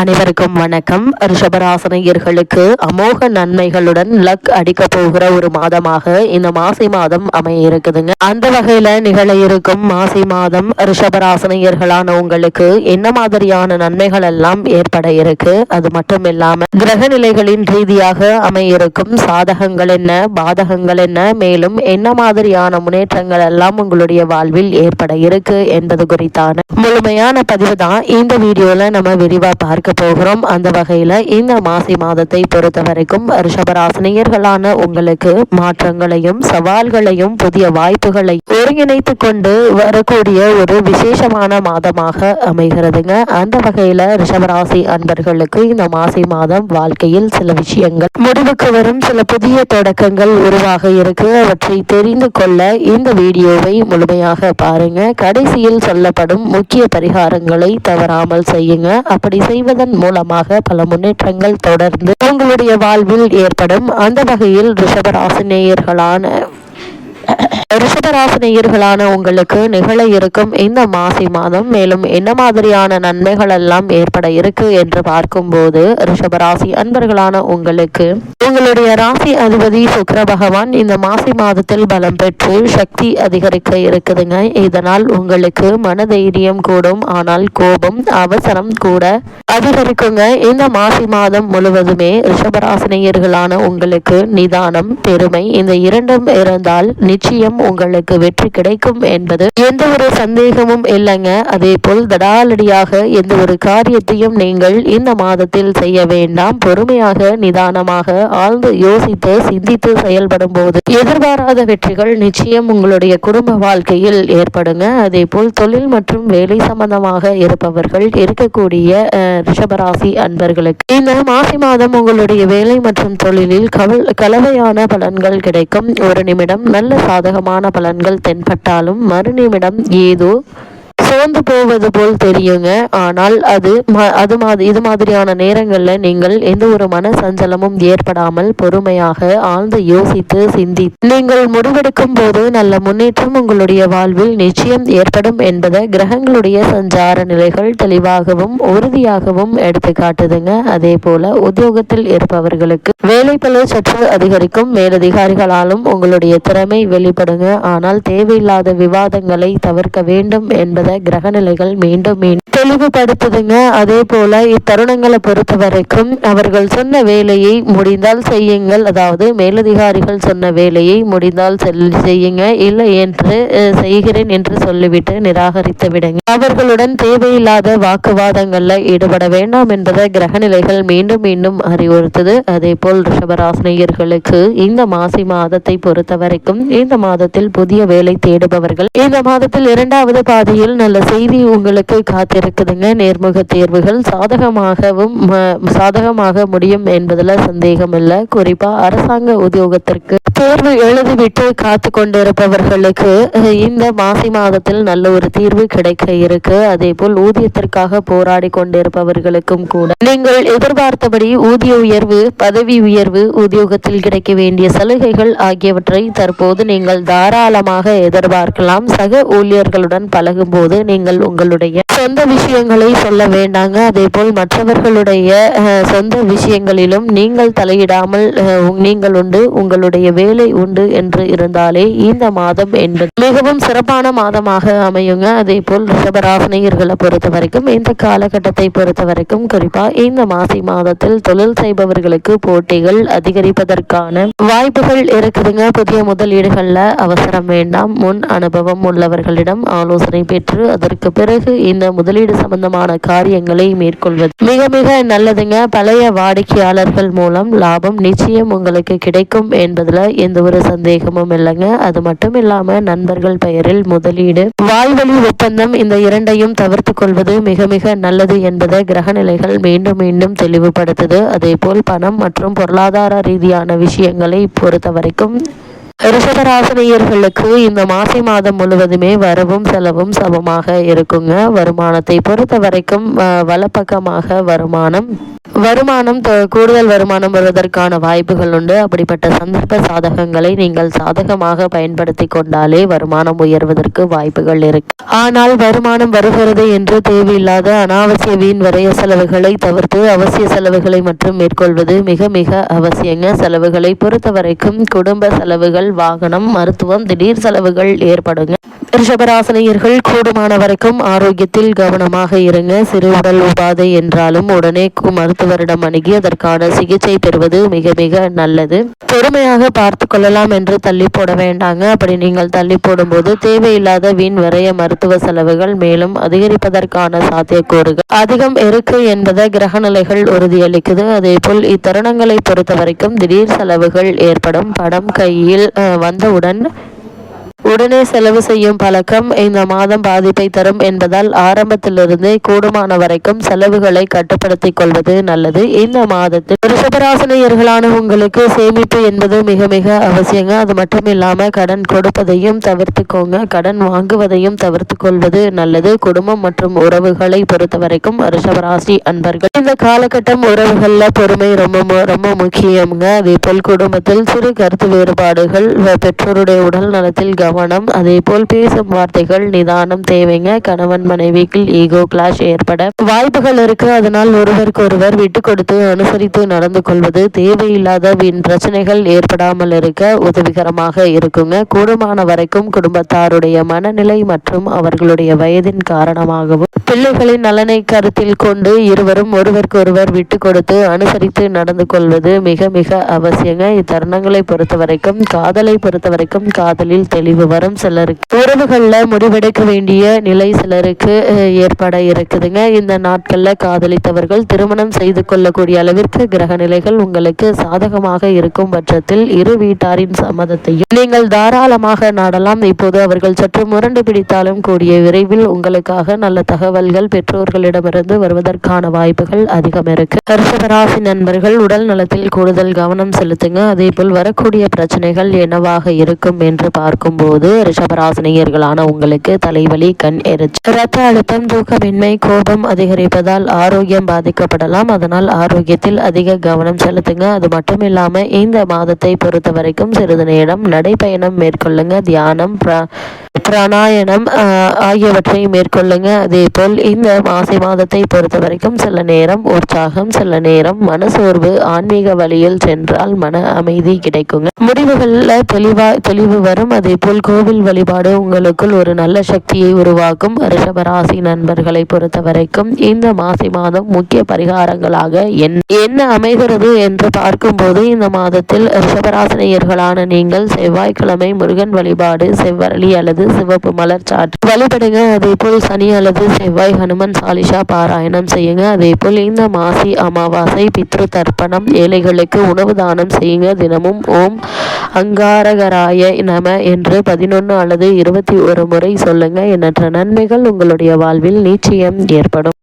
அனைவருக்கும் வணக்கம். ரிஷபராசனையர்களுக்கு அமோக நன்மைகளுடன் லக் அடிக்க போகிற ஒரு மாதமாக இந்த மாசி மாதம் அமைய இருக்குதுங்க. அந்த வகையில நிகழ இருக்கும் மாசி மாதம் ரிஷபராசனையர்களான உங்களுக்கு என்ன மாதிரியான நன்மைகள் எல்லாம் ஏற்பட இருக்கு? அது மட்டும் இல்லாம கிரக நிலைகளின் ரீதியாக அமைய இருக்கும் சாதகங்கள் என்ன பாதகங்கள் என்ன மேலும் என்ன மாதிரியான முன்னேற்றங்கள் எல்லாம் உங்களுடைய வாழ்வில் ஏற்பட இருக்கு என்பது குறித்தான முழுமையான பதிவு தான் இந்த வீடியோல நம்ம விரிவா பார்க்க பார்க்க போகிறோம். அந்த வகையில் இந்த மாசி மாதத்தை பொறுத்த வரைக்கும் ரிஷபராசினியர்களான உங்களுக்கு மாற்றங்களையும் சவால்களையும் புதிய வாய்ப்புகளை ஒருங்கிணைத்து கொண்டு வரக்கூடிய ஒரு விசேஷமான மாதமாக அமைகிறதுங்க. அந்த வகையில் ரிஷபராசி அன்பர்களுக்கு இந்த மாசி மாதம் வாழ்க்கையில் சில விஷயங்கள் முடிவுக்கு வரும் சில புதிய தொடக்கங்கள் உருவாக இருக்கு. அவற்றை தெரிந்து கொள்ள இந்த வீடியோவை முழுமையாக பாருங்க. கடைசியில் சொல்லப்படும் முக்கிய பரிகாரங்களை தவறாமல் செய்யுங்க. அப்படி செய்வது செய்வதன் மூலமாக பல முன்னேற்றங்கள் தொடர்ந்து உங்களுடைய வாழ்வில் ஏற்படும். அந்த வகையில் ரிஷபராசினேயர்களான ரிஷபராசினியர்களான உங்களுக்கு நிகழ இருக்கும் இந்த மாசி மாதம். மேலும் என்ன மாதிரியான நன்மைகள் எல்லாம் ஏற்பட இருக்கு என்று பார்க்கும்போது ரிஷபராசி அன்பர்களான உங்களுக்கு உங்களுடைய ராசி அதிபதி சுக்கர பகவான் இந்த மாசி மாதத்தில் பலம் பெற்று சக்தி அதிகரிக்க இருக்குதுங்க. இதனால் உங்களுக்கு மன தைரியம் கூடும் ஆனால் கோபம் அவசரம் கூட அதிகரிக்குங்க. இந்த மாசி மாதம் முழுவதுமே ரிஷபராசினியர்களான உங்களுக்கு நிதானம் பெருமை இந்த இரண்டும் இருந்தால் நிச்சயம் உங்களுக்கு வெற்றி கிடைக்கும் என்பது. எந்த ஒரு சந்தேகமும் இல்லைங்க. அதே போல் தடாலடியாக எந்த ஒரு காரியத்தையும் நீங்கள் இந்த மாதத்தில் செய்ய வேண்டாம். பொறுமையாக நிதானமாக ஆழ்ந்து யோசித்து சிந்தித்து செயல்படும் போது எதிர்பாராத வெற்றிகள் நிச்சயம் உங்களுடைய குடும்ப வாழ்க்கையில் ஏற்படுங்க. அதே போல் தொழில் மற்றும் வேலை சம்பந்தமாக இருப்பவர்கள் இருக்கக்கூடிய ரிஷபராசி அன்பர்களுக்கு இந்த மாசி மாதம் உங்களுடைய வேலை மற்றும் தொழிலில் கவல் கலவையான பலன்கள் கிடைக்கும். ஒரு நிமிடம் நல்ல சாதகமான பலன்கள் தென்பட்டாலும் மறுநிமிடம் ஏதோ சோர்ந்து போவது போல் தெரியுங்க. ஆனால் அது அது மாதிரி இது மாதிரியான நேரங்களில் நீங்கள் எந்த ஒரு மன சஞ்சலமும் ஏற்படாமல் பொறுமையாக ஆழ்ந்து யோசித்து சிந்தி நீங்கள் முடிவெடுக்கும் போது நல்ல முன்னேற்றம் உங்களுடைய வாழ்வில் நிச்சயம் ஏற்படும் என்பதை கிரகங்களுடைய சஞ்சார நிலைகள் தெளிவாகவும் உறுதியாகவும் எடுத்து காட்டுதுங்க. அதே போல உத்தியோகத்தில் இருப்பவர்களுக்கு வேலை சற்று அதிகரிக்கும். மேலதிகாரிகளாலும் உங்களுடைய திறமை வெளிப்படுங்க. ஆனால் தேவையில்லாத விவாதங்களை தவிர்க்க வேண்டும் என்பது கிரகநிலைகள் மீண்டும் மீண்டும் தெளிவுபடுத்துதுங்க. அதே போல இத்தருணங்களை பொறுத்த வரைக்கும் அவர்கள் சொன்ன வேலையை முடிந்தால் செய்யுங்கள். அதாவது மேலதிகாரிகள் சொன்ன வேலையை முடிந்தால் செய்யுங்க. இல்லை என்று செய்கிறேன் என்று சொல்லிவிட்டு நிராகரித்து விடுங்க. அவர்களுடன் தேவையில்லாத வாக்குவாதங்கள்ல ஈடுபட வேண்டாம் என்பதை கிரகநிலைகள் மீண்டும் மீண்டும் அறிவுறுத்துது. அதே போல் ரிஷபராசினியர்களுக்கு இந்த மாசி மாதத்தை பொறுத்த வரைக்கும் இந்த மாதத்தில் புதிய வேலை தேடுபவர்கள். இந்த மாதத்தில் இரண்டாவது பாதையில் நல்ல செய்தி உங்களுக்கு காத்திருக்குதுங்க நேர்முக தேர்வுகள். சாதகமாகவும் சாதகமாக முடியும் என்பதில் சந்தேகம் இல்லை குறிப்பாக அரசாங்க உத்தியோகத்திற்கு தேர்வு எழுதிவிட்டு காத்து கொண்டிருப்பவர்களுக்கு இந்த மாசி மாதத்தில் நல்ல ஒரு தீர்வு கிடைக்க இருக்கு. அதே போல் ஊதியத்திற்காக போராடி கொண்டிருப்பவர்களுக்கும் கூட. நீங்கள் எதிர்பார்த்தபடி ஊதிய உயர்வு பதவி உயர்வு உத்தியோகத்தில் கிடைக்க வேண்டிய சலுகைகள் ஆகியவற்றை தற்போது நீங்கள் தாராளமாக எதிர்பார்க்கலாம். சக ஊழியர்களுடன் பழகும் போது நீங்கள் உங்களுடைய சொந்த விஷயங்களை சொல்ல வேண்டாங்க. அதே போல் மற்றவர்களுடைய சொந்த விஷயங்களிலும் நீங்கள் தலையிடாமல் நீங்கள் உண்டு உங்களுடைய வேலை உண்டு என்று இருந்தாலே இந்த மாதம் என்பது மிகவும் சிறப்பான மாதமாக அமையுங்க. அதே போல் ரிஷபராசனையர்களை பொறுத்த வரைக்கும் இந்த காலகட்டத்தை பொறுத்த வரைக்கும் குறிப்பா இந்த மாசி மாதத்தில் தொழில் செய்பவர்களுக்கு போட்டிகள் அதிகரிப்பதற்கான வாய்ப்புகள் இருக்குதுங்க. புதிய முதலீடுகள்ல அவசரம் வேண்டாம். முன் அனுபவம் உள்ளவர்களிடம் ஆலோசனை பெற்று அதற்கு பிறகு இந்த முதலீடு சம்பந்தமான காரியங்களை மேற்கொள்வது. மிக மிக நல்லதுங்க. பழைய வாடிக்கையாளர்கள் மூலம் லாபம் நிச்சயம் உங்களுக்கு கிடைக்கும் என்பதுல எந்த ஒரு சந்தேகமும் இல்லைங்க. அது மட்டும் இல்லாம நண்பர்கள் பெயரில் முதலீடு வாய்வழி ஒப்பந்தம் இந்த இரண்டையும் தவிர்த்து கொள்வது மிக மிக நல்லது என்பதை கிரகநிலைகள் மீண்டும் மீண்டும் தெளிவுபடுத்துது. அதே போல் பணம் மற்றும் பொருளாதார ரீதியான விஷயங்களை பொறுத்த வரைக்கும் ரிஷபராசினியர்களுக்கு இந்த மாசி மாதம் முழுவதுமே வரவும் செலவும் சமமாக இருக்குங்க. வருமானத்தை பொறுத்த வரைக்கும் வலப்பக்கமாக வருமானம் வருமானம் கூடுதல் வருமானம் வருவதற்கான வாய்ப்புகள் உண்டு. அப்படிப்பட்ட சந்தர்ப்ப சாதகங்களை நீங்கள் சாதகமாக பயன்படுத்தி கொண்டாலே வருமானம் உயர்வதற்கு வாய்ப்புகள் இருக்கு. ஆனால் வருமானம் வருகிறது என்று தேவையில்லாத அனாவசிய வீண் வரைய செலவுகளை தவிர்த்து அவசிய செலவுகளை மட்டும் மேற்கொள்வது மிக மிக அவசியங்க. செலவுகளை பொறுத்த வரைக்கும் குடும்ப செலவுகள் வாகனம் மருத்துவம் திடீர் செலவுகள் ஏற்படுங்க. ரிஷபராசனையர்கள் கூடுமான வரைக்கும் ஆரோக்கியத்தில் கவனமாக இருங்க. சிறு உடல் உபாதை என்றாலும் உடனே மருத்துவரிடம் அணுகி அதற்கான சிகிச்சை பெறுவது மிக மிக நல்லது. பொறுமையாக பார்த்து கொள்ளலாம் என்று தள்ளி போட வேண்டாங்க. அப்படி நீங்கள் தள்ளி போடும்போது தேவையில்லாத வீண் வரைய மருத்துவ செலவுகள் மேலும் அதிகரிப்பதற்கான சாத்தியக்கூறுகள். அதிகம் இருக்கு என்பதை கிரக நிலைகள் உறுதியளிக்குது. அதே போல் இத்தருணங்களை பொறுத்த வரைக்கும் திடீர் செலவுகள் ஏற்படும். படம் கையில் வந்தவுடன் உடனே செலவு செய்யும் பழக்கம் இந்த மாதம் பாதிப்பை தரும் என்பதால் ஆரம்பத்திலிருந்தே கூடுமான வரைக்கும் செலவுகளை கட்டுப்படுத்திக் கொள்வது நல்லது. இந்த மாதத்தில் ரிஷபராசனையர்களான உங்களுக்கு சேமிப்பு என்பது மிக மிக அவசியங்க. அது மட்டும் இல்லாம கடன் கொடுப்பதையும் தவிர்த்துக்கோங்க. கடன் வாங்குவதையும் தவிர்த்து கொள்வது நல்லது. குடும்பம் மற்றும் உறவுகளை பொறுத்த வரைக்கும் ரிஷபராசி அன்பர்கள். இந்த காலகட்டம் உறவுகள்ல பொறுமை ரொம்ப ரொம்ப முக்கியம்ங்க. அதே போல் குடும்பத்தில் சிறு கருத்து வேறுபாடுகள் பெற்றோருடைய உடல் நலத்தில் கவனம் அதே போல் பேசும் வார்த்தைகள் நிதானம் தேவைங்க. கணவன் மனைவிக்குள் ஈகோ கிளாஷ் ஏற்பட வாய்ப்புகள் இருக்கு. அதனால் ஒருவருக்கு ஒருவர் விட்டு கொடுத்து அனுசரித்து நடந்து கொள்வது தேவையில்லாத வீண் பிரச்சனைகள் ஏற்படாமல் இருக்க உதவிகரமாக இருக்குங்க. கூடுமான வரைக்கும் குடும்பத்தாருடைய மனநிலை மற்றும் அவர்களுடைய வயதின் காரணமாகவும் பிள்ளைகளின் நலனை கருத்தில் கொண்டு இருவரும் ஒருவருக்கு ஒருவர் விட்டு கொடுத்து அனுசரித்து நடந்து கொள்வது மிக மிக அவசியங்க. இத்தருணங்களை பொறுத்த வரைக்கும் காதலை பொறுத்த வரைக்கும் காதலில் தெளிவு வரும் சிலருக்கு. உறவுகளில் முடிவெடுக்க வேண்டிய நிலை சிலருக்கு ஏற்பட இருக்குதுங்க. இந்த நாட்களில் காதலித்தவர்கள் திருமணம் செய்து கொள்ளக்கூடிய அளவிற்கு கிரக நிலைகள் உங்களுக்கு சாதகமாக இருக்கும் பட்சத்தில் இரு வீட்டாரின் சம்மதத்தையும் நீங்கள் தாராளமாக நாடலாம். இப்போது அவர்கள் சற்று முரண்டு பிடித்தாலும் கூடிய விரைவில் உங்களுக்காக நல்ல தகவல்கள் பெற்றோர்களிடமிருந்து வருவதற்கான வாய்ப்புகள் அதிகம் இருக்கு. ரிஷபராசி நண்பர்கள் உடல் நலத்தில் கூடுதல் கவனம் செலுத்துங்க. அதே போல் வரக்கூடிய பிரச்சனைகள் என்னவாக இருக்கும் என்று பார்க்கும்போது போது ரிஷபராசினியர்களான உங்களுக்கு தலைவலி கண் எரிச்சல் ரத்த அழுத்தம் தூக்கமின்மை கோபம் அதிகரிப்பதால் ஆரோக்கியம் பாதிக்கப்படலாம். அதனால் ஆரோக்கியத்தில் அதிக கவனம் செலுத்துங்க. அது மட்டும் இல்லாம இந்த மாதத்தை பொறுத்த வரைக்கும் சிறிது நேரம் நடைபயணம் மேற்கொள்ளுங்க. தியானம் பிராணாயணம் ஆகியவற்றை மேற்கொள்ளுங்க. அதே போல் இந்த மாசி மாதத்தை பொறுத்த வரைக்கும் சில நேரம் உற்சாகம் சில நேரம் மனசோர்வு ஆன்மீக வழியில் சென்றால் மன அமைதி கிடைக்குங்க. முடிவுகளில் தெளிவா தெளிவு வரும். அதே போல் கோவில் வழிபாடு உங்களுக்குள் ஒரு நல்ல சக்தியை உருவாக்கும். ரிஷபராசி நண்பர்களை பொறுத்த வரைக்கும் இந்த மாசி மாதம் முக்கிய பரிகாரங்களாக என்ன அமைகிறது என்று பார்க்கும்போது இந்த மாதத்தில் ரிஷபராசினியர்களான நீங்கள் செவ்வாய்க்கிழமை முருகன் வழிபாடு செவ்வரளி அல்லது சிவப்பு மலர் சாற்று வழிபடுங்க. அதே போல் சனி அல்லது செவ்வாய் ஹனுமன் சாலிஷா பாராயணம் செய்யுங்க. அதே போல் இந்த மாசி அமாவாசை பித்ரு தர்ப்பணம் ஏழைகளுக்கு உணவு தானம் செய்யுங்க. தினமும் ஓம் அங்காரகராய நம என்று பதினொன்று அல்லது இருபத்தி ஒரு முறை சொல்லுங்க. எண்ணற்ற நன்மைகள் உங்களுடைய வாழ்வில் நிச்சயம் ஏற்படும்.